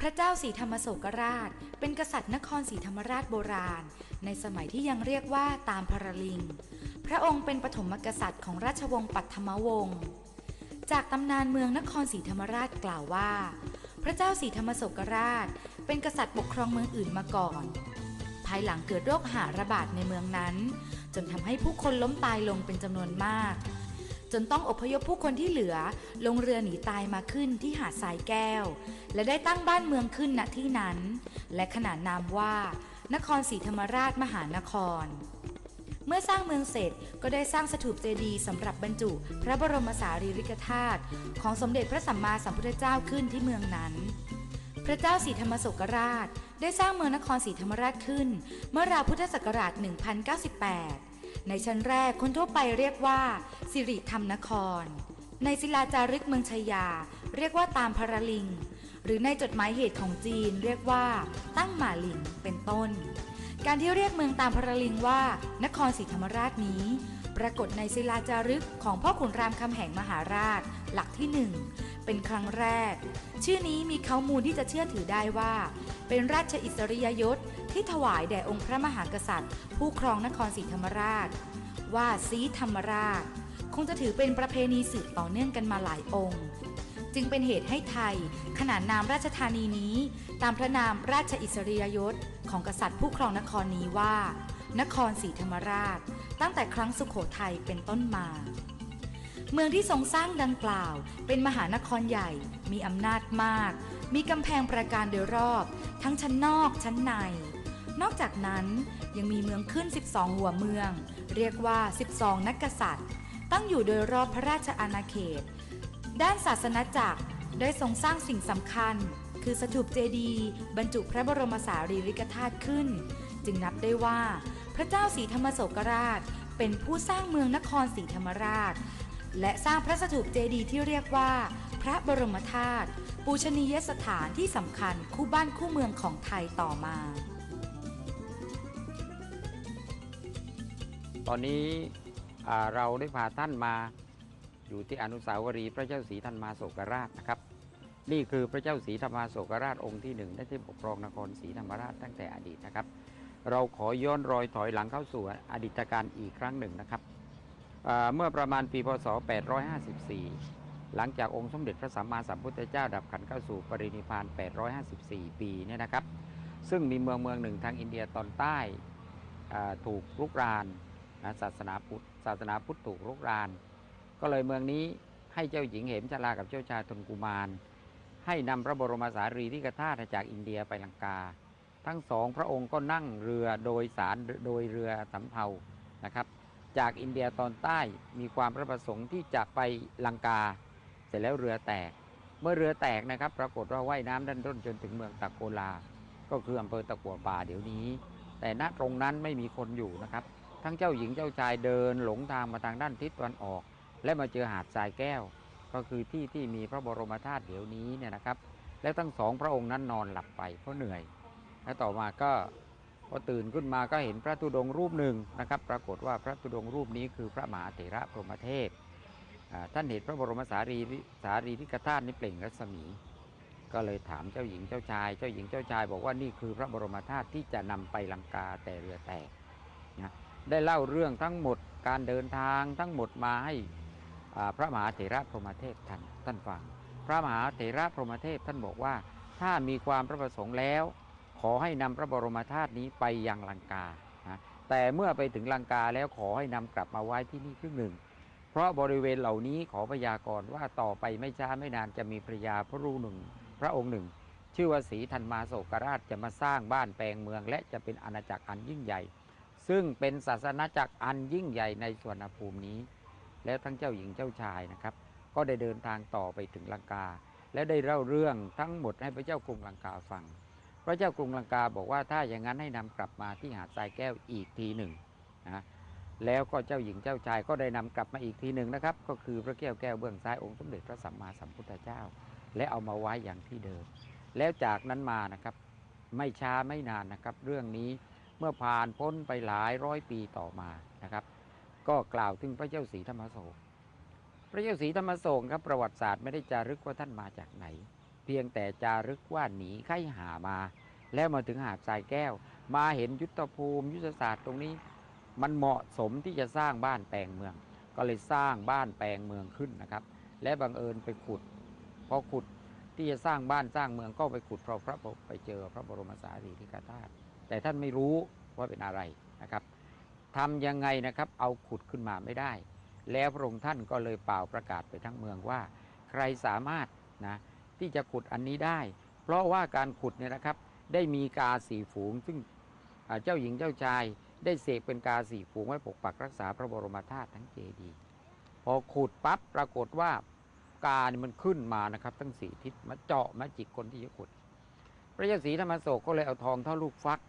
พระเจ้าศรีธรรมโศกราช เป็นกษัตริย์นครศรีธรรมราชโบราณ ในสมัยที่ยังเรียกว่าตามพระลิง พระองค์เป็นปฐมกษัตริย์ของราชวงศ์ปัทมวงศ์ จากตำนานเมืองนครศรีธรรมราชกล่าวว่า พระเจ้าศรีธรรมโศกราช เป็นกษัตริย์ปกครองเมืองอื่นมาก่อน ภายหลังเกิดโรคหาระบาดในเมืองนั้น จนทำให้ผู้คนล้มตายลงเป็นจำนวนมาก จนต้องอพยพผู้คนที่เหลือ ลงเรือหนีตายมาขึ้นที่หาดทรายแก้ว และได้ตั้งบ้านเมืองขึ้นณที่นั้น และขนานนามว่า นครศรีธรรมราชมหานคร เมื่อสร้างเมืองเสร็จก็ได้สร้างสถูปเจดีย์สำหรับบรรจุ พระบรมสารีริกธาตุของสมเด็จพระสัมมาสัมพุทธเจ้าขึ้นที่เมืองนั้น พระเจ้าศรีธรรมโศกราช ได้สร้างเมืองนครศรีธรรมราชขึ้น เมื่อราวพุทธศักราช 1098 ในชั้นแรกคนทั่วไปเรียกว่า สิริธรรมนคร ในศิลาจารึกเมืองชายา เรียกว่าตามพระลิง หรือในจดหมายเหตุของจีนเรียกว่า ตั้งหมาลิงเป็นต้น การที่เรียกเมืองตามพระลิงว่า นครศรีธรรมราชนี้ ปรากฏในศิลาจารึกของพ่อขุนรามคำแหงมหาราช หลักที่หนึ่งเป็นครั้งแรก ชื่อนี้มีข้อมูลที่จะเชื่อถือได้ว่า เป็นราชอิสริยยศ ที่ถวายแด่องค์พระมหากษัตริย์ ผู้ครองนครศรีธรรมราช ว่าสีธรรมราช คงจะถือเป็นประเพณีสืบต่อเนื่องกันมาหลายองค์ จึงเป็นเหตุให้ไทย ขนานนามราชธานีนี้ ตามพระนามราชอิสริยยศของกษัตริย์ผู้ครองนครนี้ว่า นครศรีธรรมราช ตั้งแต่ครั้งสุขโขทัยเป็นต้นมาเมืองที่ทรงสร้างดังกล่าว เป็นมหานครใหญ่ มีอำนาจมาก มีกำแพงประการโดยรอบ ทั้งชั้นนอกชั้นใน นอกจากนั้นยังมีเมืองขึ้น 12 หัวเมือง เรียกว่า 12 นักกษัตริย์ ตั้งอยู่โดยรอบพระราชอาณาเขต ด้านศาสนาจักรได้ทรงสร้างสิ่งสำคัญ คือสถูปเจดีย์บรรจุพระบรมสารีริกธาตุขึ้น จึงนับได้ว่า พระเจ้าศรีธรรมโศกราช เป็นผู้สร้างเมืองนครศรีธรรมราช และสร้างพระสถูปเจดีย์ที่เรียกว่า พระบรมธาตุปูชนียสถานที่สำคัญคู่บ้านคู่เมืองของไทยต่อมา ตอนนี้เราได้พาท่านมาอยู่ที่อนุสาวรีย์พระเจ้าศรีธรรมาโศกราชนะครับ นี่คือพระเจ้าศรีธรรมาโศกราชองค์ที่หนึ่งได้ที่ปกครองนครศรีธรรมราชตั้งแต่อดีตนะครับ เราขอย้อนรอยถอยหลังเข้าสู่อดีตการอีกครั้งหนึ่งนะครับเมื่อประมาณปีพศ 854 หลังจากองค์สมเด็จพระสัมมาสัมพุทธเจ้าดับขันเข้าสู่ปรินิพาน 854 ปีเนี่ยนะครับ ซึ่งมีเมืองเมืองหนึ่งทางอินเดียตอนใต้ถูกรุกราน นะศาสนาพุทธศาสนาพุทธถูกรุกราน ก็เลยเมืองนี้ให้เจ้าหญิงเหมชลากับเจ้าชายทนกุมาร ให้นำพระบรมสารีริกธาตุจากอินเดียไปลังกา ทั้งสองพระองค์ก็นั่งเรือโดยสารโดยเรือสำเภานะครับ จากอินเดียตอนใต้มีความประประสงค์ที่จะไปลังกา เสร็จแล้วเรือแตก เมื่อเรือแตกนะครับปรากฏว่าว่ายน้ำดันด้นจนถึงเมืองตะโกลา ก็คืออำเภอตะกัวป่าเดี๋ยวนี้ แต่ณตรงนั้นไม่มีคนอยู่นะครับ ทั้งเจ้าหญิงเจ้าชายเดินหลงทางมาทางด้านทิศตะวันออก และมาเจอหาดทรายแก้ว ก็คือที่ที่มีพระบรมธาตุเดี๋ยวนี้เนี่ยนะครับ แล้วทั้งสองพระองค์นั้นนอนหลับไปเพราะเหนื่อย และต่อมาก็พอตื่นขึ้นมาก็เห็นพระธุดงรูปหนึ่งนะครับ ปรากฏว่าพระธุดงรูปนี้คือพระมหาเถระพรหมเทพท่านเห็นพระบรมสารีสารีริกธาตุนี้เปล่งรัศมี ก็เลยถามเจ้าหญิงเจ้าชาย เจ้าหญิงเจ้าชายบอกว่านี่คือพระบรมธาตุที่จะนำไปลังกาแต่เรือแตกนะ ได้เล่าเรื่องทั้งหมดการเดินทางทั้งหมดมาให้พระมหาเถระพรหมเทพท่านท่านฟัง พระมหาเถระพรหมเทพท่านบอกว่า ถ้ามีความพระประสงค์แล้ว ขอให้นำพระบรมธาตุนี้ไปยังลังกาแต่เมื่อไปถึงลังกาแล้วขอให้นำกลับมาไว้ที่นี่ครึ่งหนึ่ง เพราะบริเวณเหล่านี้ขอพยากรณ์ว่าต่อไปไม่ช้าไม่นานจะมีพระยาพระรูหนึ่ง พระองค์หนึ่ง ชื่อว่าศรีธันมาโศกราชจะมาสร้างบ้านแปลงเมือง และจะเป็นอาณาจักรอันยิ่งใหญ่ ซึ่งเป็นศาสนาจักรอันยิ่งใหญ่ในสวนภูมินี้ แล้วทั้งเจ้าหญิงเจ้าชายนะครับ ก็ได้เดินทางต่อไปถึงลังกา และได้เล่าเรื่องทั้งหมดให้พระเจ้ากรุงลังกาฟัง พระเจ้ากรุงลังกาบอกว่าถ้าอย่างนั้นให้นำกลับมาที่หาดทรายแก้วอีกทีหนึ่งนะแล้วก็เจ้าหญิงเจ้าชายก็ได้นำกลับมาอีกทีหนึ่งนะครับ ก็คือพระแก้วแก้วเบื้องซ้ายองค์สมเด็จพระสัมมาสัมพุทธเจ้า และเอามาไว้อย่างที่เดิม แล้วจากนั้นมานะครับ ไม่ช้าไม่นานนะครับ เรื่องนี้ เมื่อผ่านพ้นไปหลายร้อยปีต่อมานะครับ ก็กล่าวถึงพระเจ้าศรีธรรมโศก พระเจ้าศรีธรรมโศกครับประวัติศาสตร์ไม่ได้จารึกว่าท่านมาจากไหน เพียงแต่จารึกว่าหนีไข้หามา แล้วมาถึงหาดทรายแก้ว มาเห็นยุทธภูมิ ยุทธศาสตร์ตรงนี้ มันเหมาะสมที่จะสร้างบ้านแปลงเมือง ก็เลยสร้างบ้านแปลงเมืองขึ้นนะครับ และบังเอิญไปขุดพอขุดที่จะสร้างบ้านสร้างเมืองก็ไปขุดเพราะพระไปเจอพระบรมสารีริกธาตุ แต่ท่านไม่รู้ว่าเป็นอะไรนะครับทำยังไงนะครับเอาขุดขึ้นมาไม่ได้ แล้วพระองค์ท่านก็เลยเป่าประกาศไปทั้งเมืองว่า ใครสามารถนะที่จะขุดอันนี้ได้ เพราะว่าการขุดเนี่ยนะครับได้มีกาสีฝูง ซึ่งเจ้าหญิงเจ้าชาย ได้เสกเป็นกาสีฝูงไว้ปกปักรักษาพระบรมธาตุทั้งเจดีย์พอขุดปั๊บปรากฏว่ากาเนี่ยมันขึ้นมานะครับ ทั้งสี่ทิศมาเจาะมาจิกคนที่จะขุด พระเจ้าศรีธรรมโศกก็เลยเอาทองเท่าลูกฟัก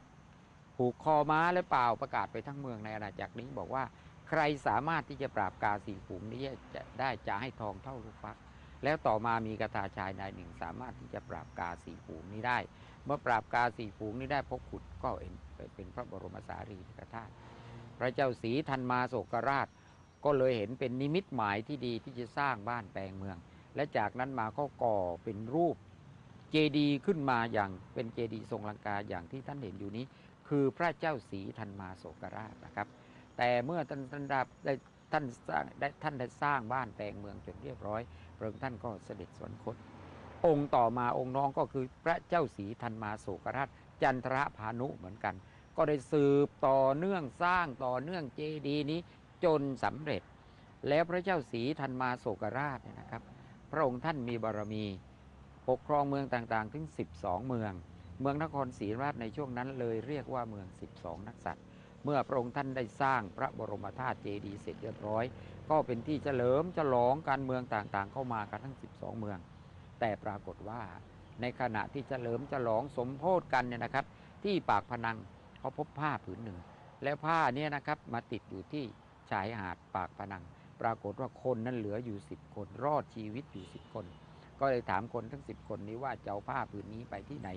ผูกคอม้าและเปล่าประกาศไปทั้งเมืองในอาณาจักรนี้บอกว่า ใครสามารถที่จะปราบกาสีฝูงนี้จะได้จะให้ทองเท่าลูกฟัก แล้วต่อมามีกระทาชายนายหนึ่ง สามารถที่จะปราบกาสีฝูงนี้ได้ เมื่อปราบกาสีฝูงนี้ได้พบขุดก็เห็นเป็นพระบรมสารีริกธาตุพระเจ้าศรีธันมาโศกราช ก็เลยเห็นเป็นนิมิตหมายที่ดีที่จะสร้างบ้านแปลงเมือง และจากนั้นมาก็ก่อเป็นรูปเจดีย์ขึ้นมาอย่างเป็นเจดีย์ทรงลังกาอย่างที่ท่านเห็นอยู่นี้ คือพระเจ้าศรีธันมาโศกราชนะครับ แต่เมื่อท่านท่านได้ท่านสร้างได้ท่านได้สร้างบ้านแปลงเมืองจนเรียบร้อยพระองค์ท่านก็เสด็จสวรรคต องค์ต่อมาองค์น้องก็คือพระเจ้าศรีธันมาโศกราช จันทรพานุเหมือนกัน ก็ได้สืบต่อเนื่องสร้างต่อเนื่องเจดีย์นี้จนสำเร็จ แล้วพระเจ้าศรีธันมาโศกราชเนี่ยนะครับ พระองค์ท่านมีบารมี ปกครองเมืองต่างๆ ถึง 12 เมือง เมืองนครศรีราชในช่วงนั้นเลยเรียกว่าเมือง 12 นักษัตริย์ เมื่อพระองค์ท่านได้สร้างพระบรมธาตุเจดีย์เสร็จเรียบร้อย ก็เป็นที่เฉลิมฉลองการเมืองต่างๆ เข้ามากันทั้ง 12 เมือง แต่ปรากฏว่าในขณะที่เฉลิมฉลองสมโพธกันเนี่ยนะครับ ที่ปากพนังเขาพบผ้าผืนหนึ่ง และผ้าเนี่ยนะครับมาติดอยู่ที่ชายหาดปากพนัง ปรากฏว่าคนนั้นเหลืออยู่ 10 คนรอดชีวิตอยู่ 10 คน ก็เลยถามคนทั้ง 10 คนนี้ว่าจะเอาผ้าผืนนี้ไปที่ไหน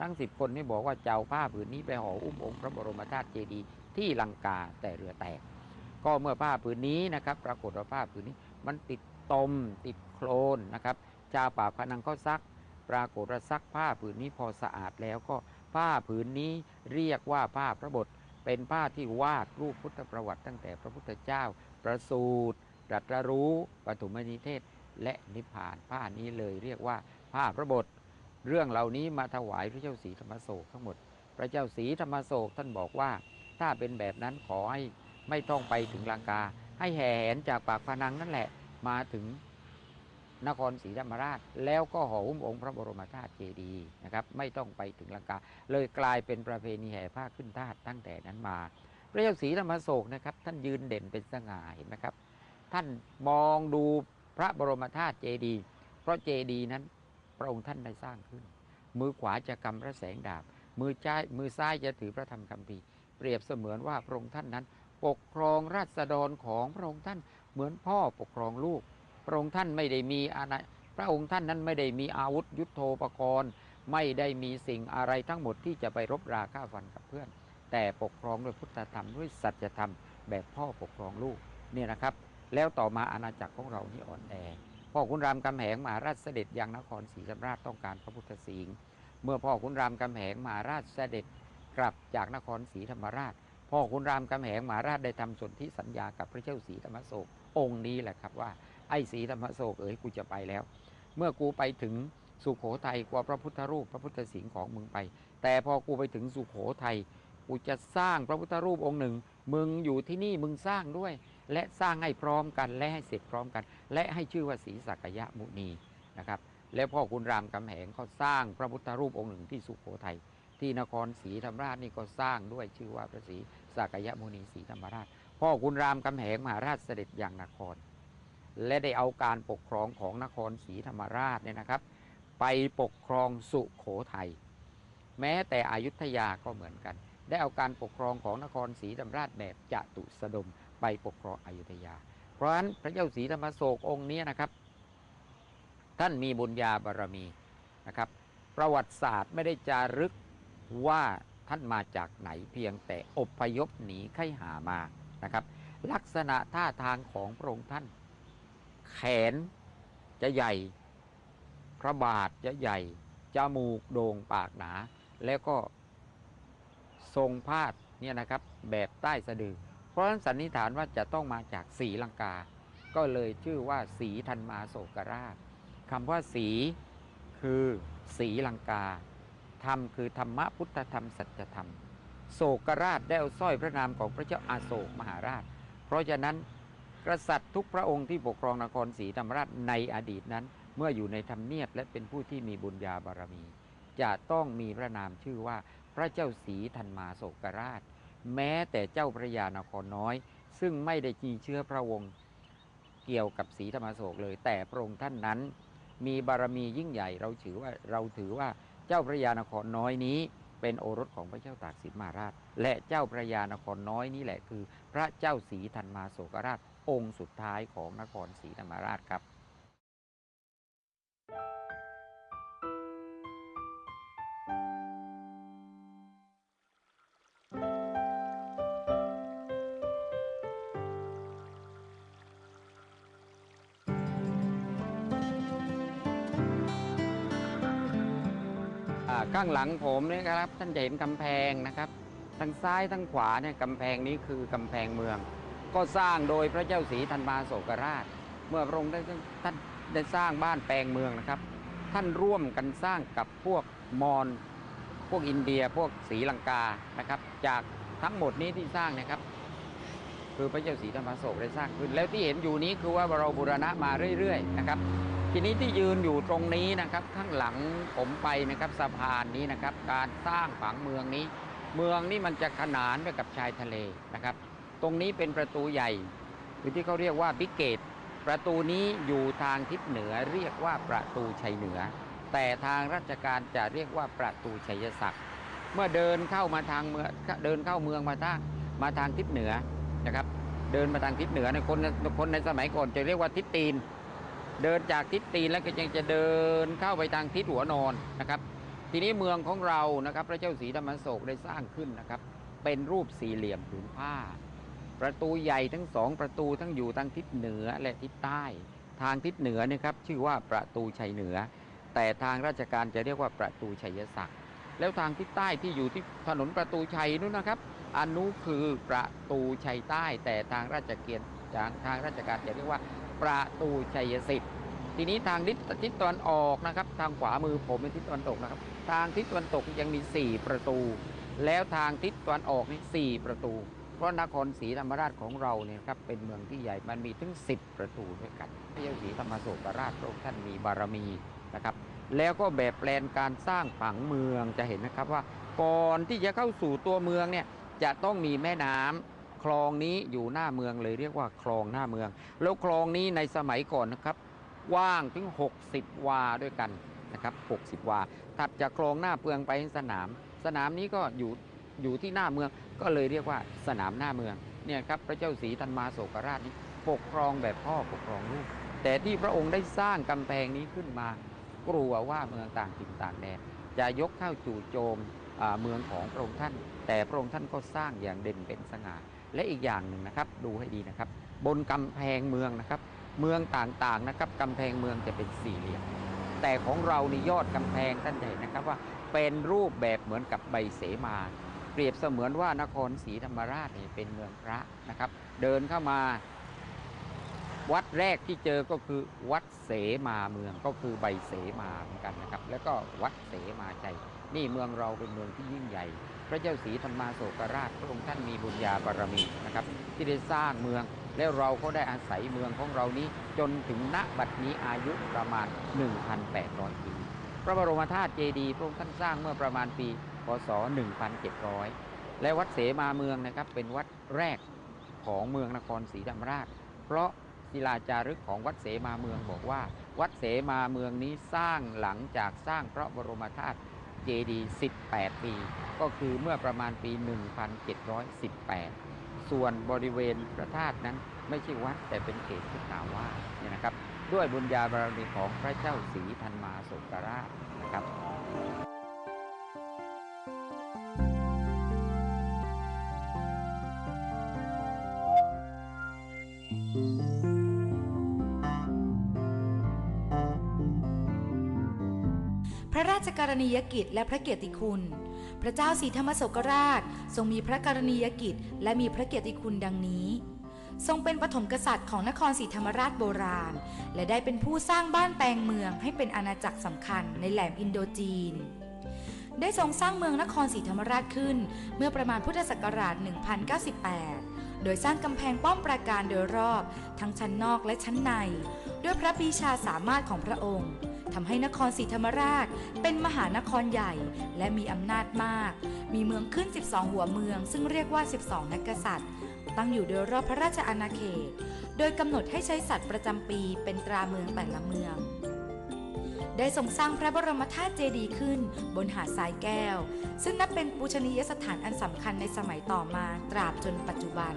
ทั้ง10คนนี่บอกว่าเจะเอาผ้าผืนนี้ไปห่ออุ้มองค์พระบรมธาตุเจดีย์ที่ลังกาแต่เรือแตก ก็เมื่อผ้าผืนนี้นะครับ ปรากฏว่าผ้าผืนนี้มันติดตมติดโคลนนะครับชาวป่าพนังก็ซัก ปรากฏว่าซักผ้าผืนนี้พอสะอาดแล้วก็ผ้าผืนนี้เรียกว่าผ้าพระบทเป็นผ้าที่วาดรูปพุทธประวัติตั้งแต่พระพุทธเจ้า ประสูติตรัสรู้ปฐมนิเทศและนิพพานผ้านี้เลยเรียกว่าผ้าพระบท เรื่องเหล่านี้มาถวายพระเจ้าศรีธรรมโศกทั้งหมด พระเจ้าศรีธรรมโศกท่านบอกว่าถ้าเป็นแบบนั้นขอให้ไม่ต้องไปถึงลังกา ให้แห่แหนจากปากพนังนั่นแหละมาถึงนครศรีธรรมราช แล้วก็ห่อหุ้มองค์พระบรมธาตุเจดีย์นะครับไม่ต้องไปถึงลังกา เลยกลายเป็นประเพณีแห่ผ้าขึ้นธาตุตั้งแต่นั้นมา พระเจ้าศรีธรรมโศกนะครับท่านยืนเด่นเป็นสง่าเห็นไหมครับ ท่านมองดูพระบรมธาตุเจดีย์เพราะเจดีย์นั้น พระองค์ท่านได้สร้างขึ้น มือขวาจะกำพระแสงดาบ มือจ้ายมือซ้ายจะถือพระธรรมคัมภีร์เปรียบเสมือนว่าพระองค์ท่านนั้น ปกครองราษฎรของพระองค์ท่านเหมือนพ่อปกครองลูก พระองค์ท่านไม่ได้มีอาณาพระองค์ท่านนั้นไม่ได้มีอาวุธยุโทโธปกรณ์ไม่ได้มีสิ่งอะไรทั้งหมดที่จะไปรบราฆ่าฟันกับเพื่อน แต่ปกครองด้วยพุทธธรรมด้วยสัจธรรม แบบพ่อปกครองลูกเนี่ยนะครับ แล้วต่อมาอาณาจักรของเรานี่อ่อนแอ พ่อขุนรามคำแหงมหาราชเสด็จยังนครศรีธรรมราชต้องการพระพุทธสิงห์เมื่อพ่อขุนรามคำแหงมหาราชเสด็จกลับจากนครศรีธรรมราช พ่อขุนรามคำแหงมหาราชได้ทำสนธิสัญญากับพระเจ้าศรีธรรมโศกองค์นี้แหละครับว่าไอ้ศรีธรรมโศกเอ๋ยกูจะไปแล้ว เมื่อกูไปถึงสุโขทัยกว่าพระพุทธรูปพระพุทธสิงห์ของมึงไป แต่พอกูไปถึงสุโขทัยกูจะสร้างพระพุทธรูปองค์หนึ่ง มึงอยู่ที่นี่มึงสร้างด้วย และสร้างให้พร้อมกันและให้เสร็จพร้อมกัน และให้ชื่อว่าศรีสักยะมุนีนะครับแล้วพ่อคุณรามคำแหงก็สร้างพระพุทธรูปองค์หนึ่งที่สุโขทัยที่นครศรีธรรมราชนี่ก็สร้างด้วยชื่อว่าพระศรีสักยะมุนีศรีธรรมราช พ่อคุณรามคำแหงมหาราชเสด็จอย่างนคร และได้เอาการปกครองของนครศรีธรรมราชเนี่ยนะครับ ไปปกครองสุโขทัยแม้แต่อยุธยาก็เหมือนกัน ได้เอาการปกครองของนครศรีธรรมราชแบบจตุสดม ไปปกครองอยุธยา เพราะฉะนั้นพระเจ้าศรีธรรมโศกองค์นี้นะครับ ท่านมีบุญญาบารมีนะครับ ประวัติศาสตร์ไม่ได้จารึกว่าท่านมาจากไหนเพียงแต่อพยพหนีไข้หามานะครับ ลักษณะท่าทางของพระองค์ท่าน แขนจะใหญ่ พระบาทจะใหญ่จมูกโด่งปากหนา แล้วก็ทรงพาดเนี่ยนะครับแบบใต้สะดือ ราะฉะนั้นสันนิษฐานว่าจะต้องมาจากสีลังกา ก็เลยชื่อว่าสีธันมาโศกราชคำว่าสีคือสีลังกาธรรมคือธรรมะพุทธธรรมสัจธรรม โศกราชได้เอาสร้อยพระนามของพระเจ้าอาโศกมหาราช เพราะฉะนั้นกษัตริย์ทุกพระองค์ที่ปกครองนครศรีธรรมราชในอดีตนั้น เมื่ออยู่ในธรรมเนียบและเป็นผู้ที่มีบุญญาบารมี จะต้องมีพระนามชื่อว่าพระเจ้าศรีธันมาโศกราช แม้แต่เจ้าพระยานครน้อย ซึ่งไม่ได้มีเชื้อพระวงศ์เกี่ยวกับศรีธรรมโศกเลย แต่พระองค์ท่านนั้น มีบารมียิ่งใหญ่เราถือว่าเราถือว่าเจ้าพระยานครน้อยนี้ เป็นโอรสของพระเจ้าตากสินมหาราช และเจ้าพระยานครน้อยนี้แหละคือ พระเจ้าศรีธันมาโศกราชองค์สุดท้ายของนครศรีธรรมราชครับ ข้างหลังผมเนี่ยครับท่านจะเห็นกำแพงนะครับทางซ้ายทางขวาเนี่ยกำแพงนี้คือกำแพงเมือง ก็สร้างโดยพระเจ้าศรีธันมาโศกราช เมื่อพระองค์ได้ท่านได้สร้างบ้านแปลงเมืองนะครับ ท่านร่วมกันสร้างกับพวกมอญพวกอินเดียพวกศรีลังกานะครับ จากทั้งหมดนี้ที่สร้างนะครับ คือพระเจ้าศรีธรรมโศกได้สร้างขึ้นแล้วที่เห็นอยู่นี้คือว่าเราบูรณะมาเรื่อย ๆ นะครับ ทีนี้ที่ยืนอยู่ตรงนี้นะครับ ข้างหลังผมไปนะครับสะพานนี้นะครับ การสร้างผังเมืองนี้ เมืองนี้มันจะขนานไปกับชายทะเลนะครับ ตรงนี้เป็นประตูใหญ่คือที่เขาเรียกว่าบิเกต ประตูนี้อยู่ทางทิศเหนือเรียกว่าประตูชัยเหนือ แต่ทางราชการจะเรียกว่าประตูชัยศักดิ์เมื่อเดินเข้ามาทางเมืองเดินเข้าเมืองมาทางมาทางทิศเหนือนะครับ เดินมาทางทิศเหนือในคนคนในสมัยก่อนจะเรียกว่าทิศตีน เดินจากทิศตีนแล้วก็ยังจะเดินเข้าไปทางทิศหัวนอนนะครับ ทีนี้เมืองของเรานะครับ พระเจ้าศรีธรรมโศกได้สร้างขึ้นนะครับ เป็นรูปสี่เหลี่ยมผืนผ้า ประตูใหญ่ทั้งสองประตูทั้งอยู่ทางทิศเหนือและทิศใต้ ทางทิศเหนือนะครับชื่อว่าประตูชัยเหนือ แต่ทางราชการจะเรียกว่าประตูชัยศักดิ์แล้วทางทิศใต้ที่อยู่ที่ถนนประตูชัยนู้นนะครับอันนู้คือประตูชัยใต้ แต่ทางราชเกียรติทางทางราชการจะเรียกว่า ประตูชัยสิทธิ์ทีนี้ทางทิศทิศตะวันออกนะครับ ทางขวามือผมเป็นทิศตะวันตกนะครับ ทางทิศตะวันตกยังมี 4 ประตู แล้วทางทิศตะวันออกนี่ 4 ประตู เพราะนครศรีธรรมราชของเราเนี่ยครับเป็นเมืองที่ใหญ่มันมีถึง 10 ประตูด้วยกันพระเจ้าศรีธรรมโศกราชพระองค์ท่านมีบารมีนะครับ แล้วก็แบบแปลนการสร้างผังเมืองจะเห็นนะครับว่าก่อนที่จะเข้าสู่ตัวเมืองเนี่ยจะต้องมีแม่น้ำ คลองนี้อยู่หน้าเมืองเลยเรียกว่าคลองหน้าเมือง แล้วคลองนี้ในสมัยก่อนนะครับกว้างถึง 60 วาด้วยกันนะครับ60 วา ถัดจากคลองหน้าเมืองไปสนาม สนามนี้ก็อยู่อยู่ที่หน้าเมืองก็เลยเรียกว่าสนามหน้าเมืองเนี่ยครับพระเจ้าศรีธันมาโศกราชนี้ปกครองแบบพ่อปกครองลูกแต่ที่พระองค์ได้สร้างกำแพงนี้ขึ้นมา กลัวว่าเมืองต่างถิ่นต่างแดนจะยกเข้าจู่โจมเมืองของพระองค์ท่าน แต่พระองค์ท่านก็สร้างอย่างเด่นเป็นสง่า และอีกอย่างหนึ่งนะครับ ดูให้ดีนะครับ บนกำแพงเมืองนะครับ เมืองต่างๆนะครับกำแพงเมืองจะเป็นสี่เหลี่ยมแต่ของเรานี่ยอดกำแพงท่านเห็นนะครับว่าเป็นรูปแบบเหมือนกับใบเสมาเปรียบเสมือนว่านครศรีธรรมราชเนี่ยเป็นเมืองพระนะครับ เดินเข้ามา วัดแรกที่เจอก็คือวัดเสมาเมืองก็คือใบเสมาเหมือนกันนะครับ แล้วก็วัดเสมาใจ นี่เมืองเราเป็นเมืองที่ยิ่งใหญ่ พระเจ้าศรีธรรมาโศกราชพระองค์ท่านมีบุญญาบารมีนะครับ ที่ได้สร้างเมืองแล้วเราก็ได้อาศัยเมืองของเรานี้ จนถึงณบัดนี้อายุประมาณ 1,800 ปี พระบรมธาตุเจดีย์พระองค์ท่านสร้างเมื่อประมาณปี พศ 1,700 และวัดเสมาเมืองนะครับเป็นวัดแรกของเมืองนครศรีธรรมราช เพราะศิลาจารึกของวัดเสมาเมืองบอกว่า วัดเสมาเมืองนี้สร้างหลังจากสร้างพระบรมธาตุ เจดีย์18 ปี ก็คือเมื่อประมาณปี 1718 ส่วนบริเวณพระธาตุนั้นไม่ใช่วัดแต่เป็นเขตพุทธาวาสเนี่ยนะครับ ด้วยบุญญาบารมีของพระเจ้าศรีธันมาสุกราชนะครับ ระราชกรณียกิจและพระเกียรติคุณ พระเจ้าศรีธรรมโศกราชทรงมีพระกรณียกิจและมีพระเกียรติคุณดังนี้ ทรงเป็นปฐมกษัตริย์ของนครศรีธรรมราชโบราณ และได้เป็นผู้สร้างบ้านแปลงเมืองให้เป็นอาณาจักรสำคัญในแหลมอินโดจีน ได้ทรงสร้างเมืองนครศรีธรรมราชขึ้น เมื่อประมาณพุทธศักราช 1098โดยสร้างกำแพงป้อมปราการโดยรอบ ทั้งชั้นนอกและชั้นใน ด้วยพระปีชาสามารถของพระองค์ ทำให้นครศรีธรรมราช เป็นมหานครใหญ่และมีอำนาจมาก มีเมืองขึ้น 12 หัวเมือง ซึ่งเรียกว่า 12 นักกษัตริย์ ตั้งอยู่โดยรอบพระราชอาณาเขต โดยกำหนดให้ใช้สัตว์ประจำปีเป็นตราเมืองแต่ละเมือง ได้ทรงสร้างพระบรมธาตุเจดีย์ขึ้นบนหาดทรายแก้ว ซึ่งนับเป็นปูชนียสถานอันสำคัญในสมัยต่อมาตราบจนปัจจุบัน